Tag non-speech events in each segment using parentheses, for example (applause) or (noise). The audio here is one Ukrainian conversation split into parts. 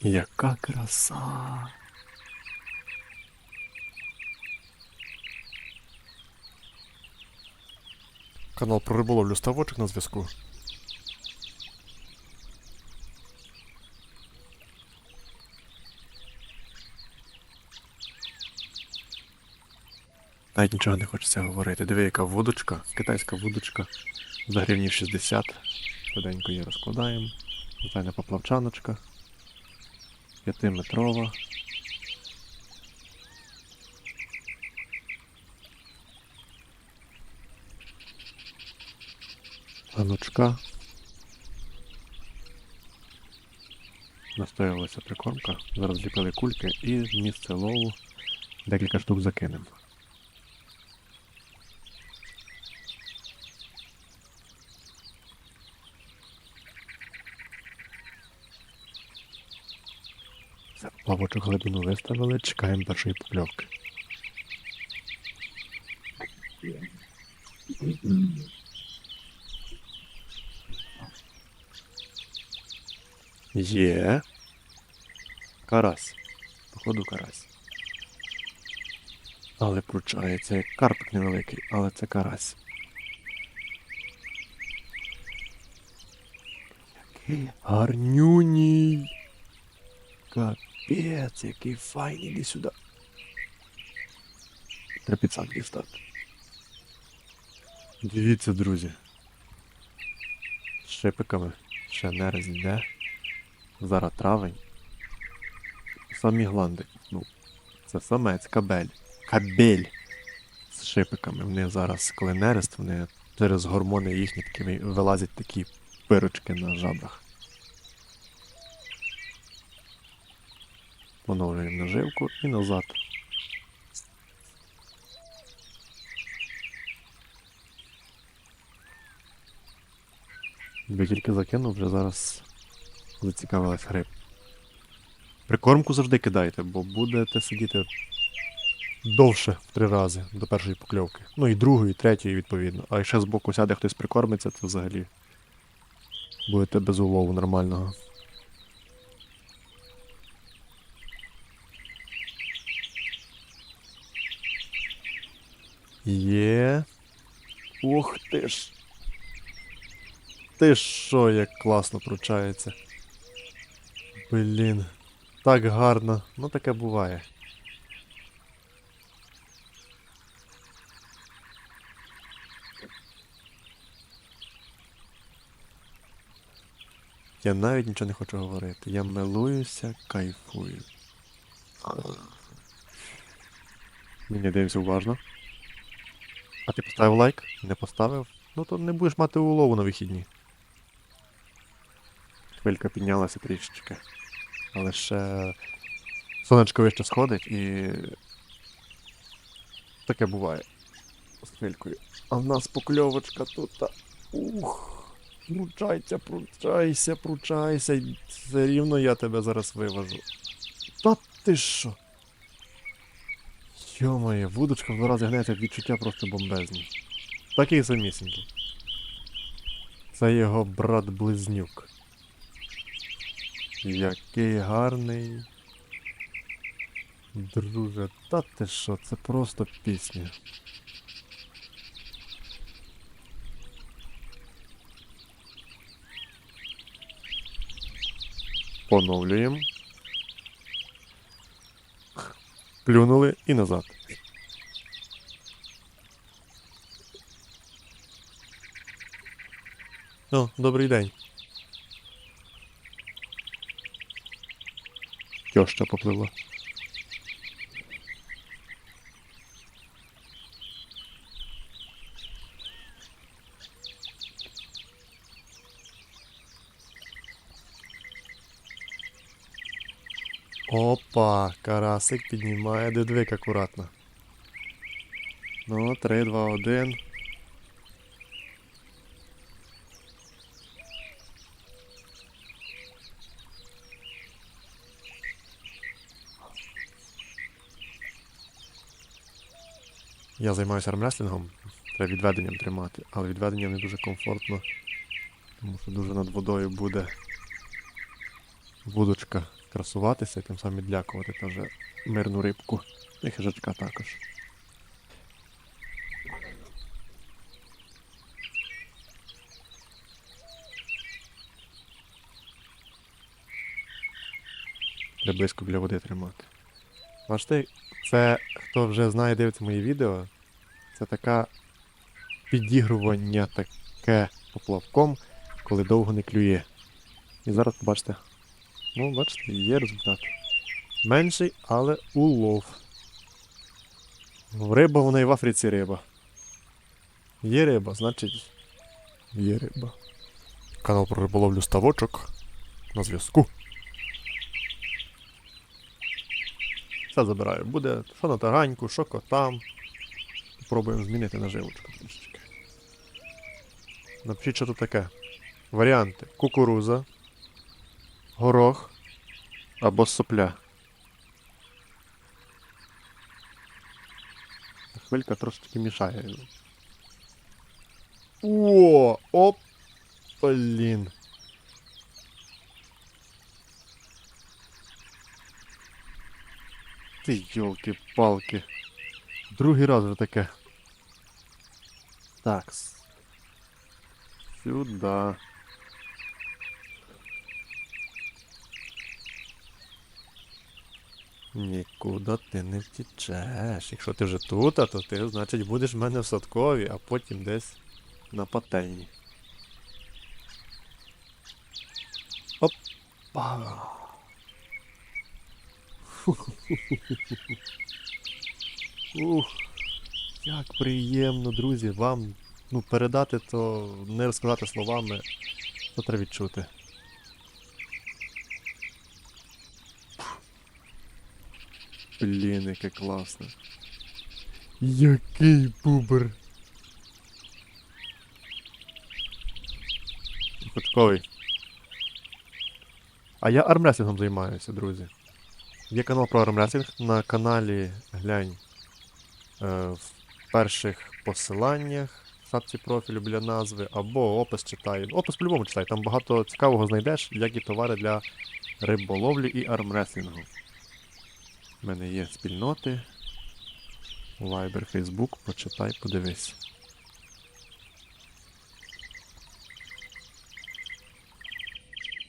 Яка краса. Канал про риболовлю ставочок на зв'язку. Навіть нічого не хочеться говорити. Диви, яка вудочка, китайська вудочка. За гривнів 60. Швиденько її розкладаємо. Звичайна поплавчаночка. П'ятиметрова. Ганочка. Настоялася прикормка. Зараз ліпили кульки і місце лову декілька штук закинемо. Все, плавочок глибину виставили, чекаємо першої покльовки. Є. Карась. Походу карась. Але пручається, як карпик невеликий, але це карась. Гарнюній. Капець, який файний, іди сюди. Треба під сам дістати. Дивіться, друзі. З шипиками ще не йде. Зараз травень. Самі гланди. Ну, це самець, кабель. Кабель з шипиками. Вони зараз, коли нерест, вони через гормони їхні такі вилазять такі пирочки на жабрах. Поновлюємо наживку і назад. Якби тільки закинув, вже зараз зацікавилась гриб. Прикормку завжди кидайте, бо будете сидіти довше в три рази до першої покльовки. Ну і другої, і третьої, відповідно. А якщо збоку сяде хтось прикормиться, то взагалі будете без улову нормального. Є. Ух ти ж. Ти що, як класно пручається. Блін. Так гарно. Ну таке буває. Я навіть нічого не хочу говорити. Я милуюся, кайфую. Мені дивимося уважно. А ти поставив лайк? Не поставив? Ну то не будеш мати улову на вихідні. Хвилька піднялася трішечки. Але ще сонечко вище сходить і. Таке буває. З хвилькою. А в нас покльовочка тут. Ух. Пручайся, пручайся, пручайся. Все рівно я тебе зараз вивожу. Та ти що? Йомає, вудочка в два рази гнеться, відчуття просто бомбезні. Такий самісінький. Це його брат-близнюк. Який гарний. Друже, та ти що, це просто пісня. Поновлюємо. Плюнули і назад. О, добрий день. Тьоща поплила. Опа, карасик піднімає дедвик акуратно. Ну, 3, 2, 1. Я займаюся армреслінгом, треба відведенням тримати, але відведенням не дуже комфортно, тому що дуже над водою буде вудочка красуватися тим самим відлякувати теж мирну рибку. І хижачка також. Треба близько біля води тримати. Бачите, це хто вже знає, дивиться мої відео, це така підігрування таке поплавком, коли довго не клює. І зараз побачите. Ну, бачите, є результат. Менший, але улов. Риба вона і в Африці риба. Є риба, значить. Є риба. Канал про риболовлю ставочок на зв'язку. Все забираю. Буде що на таганьку, що котам. Попробуємо змінити наживочку трішечки. Напишіть, що тут таке. Варіанти: кукуруза, горох або сопля. Хвилька трошечки мішає. О, оп! Блін. Ти йолки-палки. Другий раз вже таке. Такс. Сюда. Нікуди ти не втічеш. Якщо ти вже тут, то ти, значить, будеш в мене в садкові, а потім десь на пательні. Опа. (laughs) Ух, як приємно, друзі, вам ну, передати то, не розказати словами, то треба відчути. Блін, яке класне. Який бубер. Почковий. А я армреслінгом займаюся, друзі. Є канал про армреслінг на каналі глянь е, в перших посиланнях в шапці профілю біля назви, або опис читай. Опис по-любому читай, там багато цікавого знайдеш, як і товари для риболовлі і армреслінгу. У мене є спільноти. Viber, Facebook, почитай, подивись.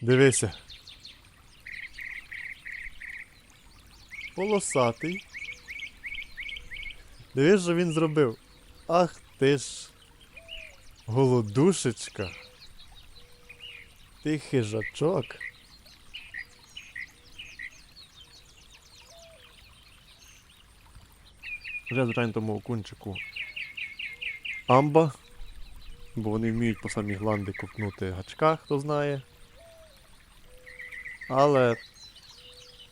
Дивися. Полосатий. Дивись, що він зробив. Ах ти ж. Голодушечка. Ти хижачок. Вже, звичайно, тому окунчику амба. Бо вони вміють по самі гланди ковтнути гачка, хто знає. Але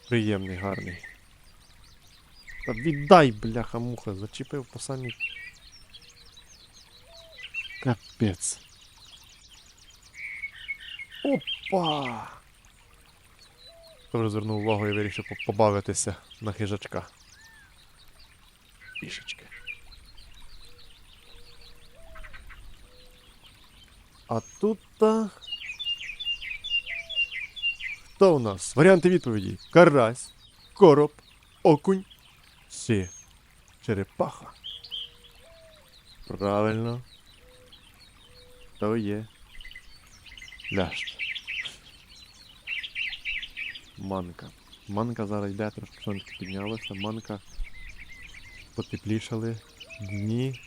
приємний, гарний. Та віддай, бляха муха, зачепив по самі. Капець. Опа! Хто звернув увагу і вирішив побавитися на хижачка. Пішечки. А тут. -то... Хто у нас? Варіанти відповіді: Карась, короб, окунь, сі, черепаха. Правильно. То є. Ляшт. Манка. Манка зараз йде, трошки сонечко піднялося. Манка потеплішали дні.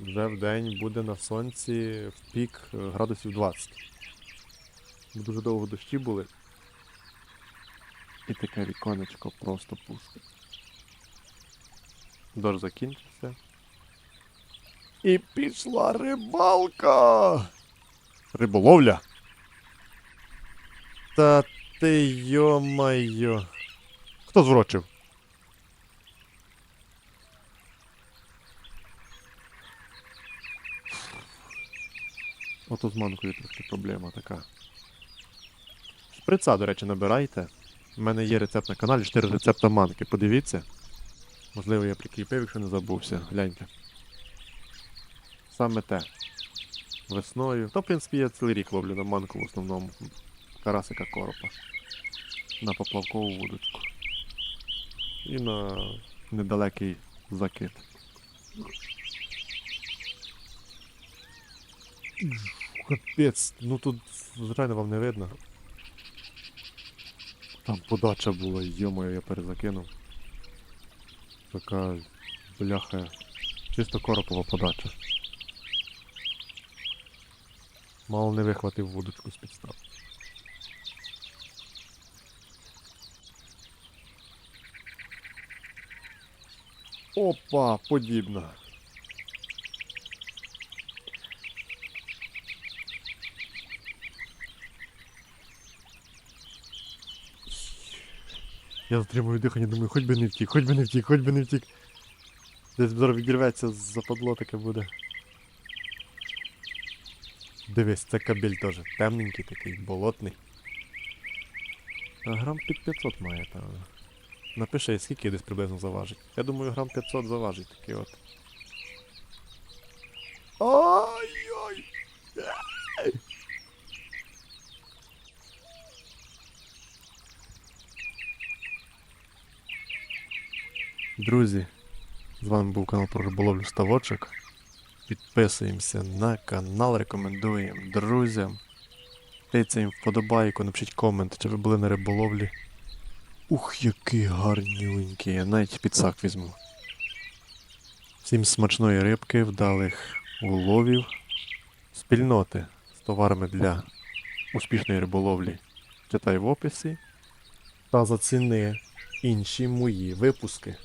Вже в день буде на сонці в пік градусів 20. Дуже довго дощі були. І таке віконечко просто пусте. Дощ закінчився. І пішла рибалка. Риболовля. Та ти йо-майо. Хто зрочив? Ото з манкою трохи проблема така. Шприца, до речі, набирайте. У мене є рецепт на каналі, 4 рецепта манки. Подивіться. Можливо, я прикріпив, якщо не забувся. Гляньте. Саме те. Весною. Та, в принципі, я цілий рік ловлю на манку в основному. Карасика коропа. на поплавкову вудочку. І на недалекий закид. Капець, ну тут звичайно вам не видно. Там подача була, йомою, я перезакинув. Така бляха. Чисто коропова подача. Мало не вихватив вудочку з підстав. Опа, подібна. Я затримую дихання, думаю, хоч би не втік, хоч би не втік, хоч би не втік. Десь зараз відірветься, западло таке буде. Дивись, це кабель теж. Темненький такий, болотний. А грам під 500 має, певно. Напиши, скільки десь приблизно заважить. Я думаю, грам 500 заважить такий от. Ой-ой! Друзі, з вами був канал про риболовлю Ставочок. Підписуємося на канал, рекомендуємо друзям. Тицяємо вподобайку, напишіть комент, чи ви були на риболовлі. Ух, який гарнюнький, я навіть підсак візьму. Всім смачної рибки, вдалих уловів, спільноти з товарами для успішної риболовлі. Читай в описі та заціни інші мої випуски.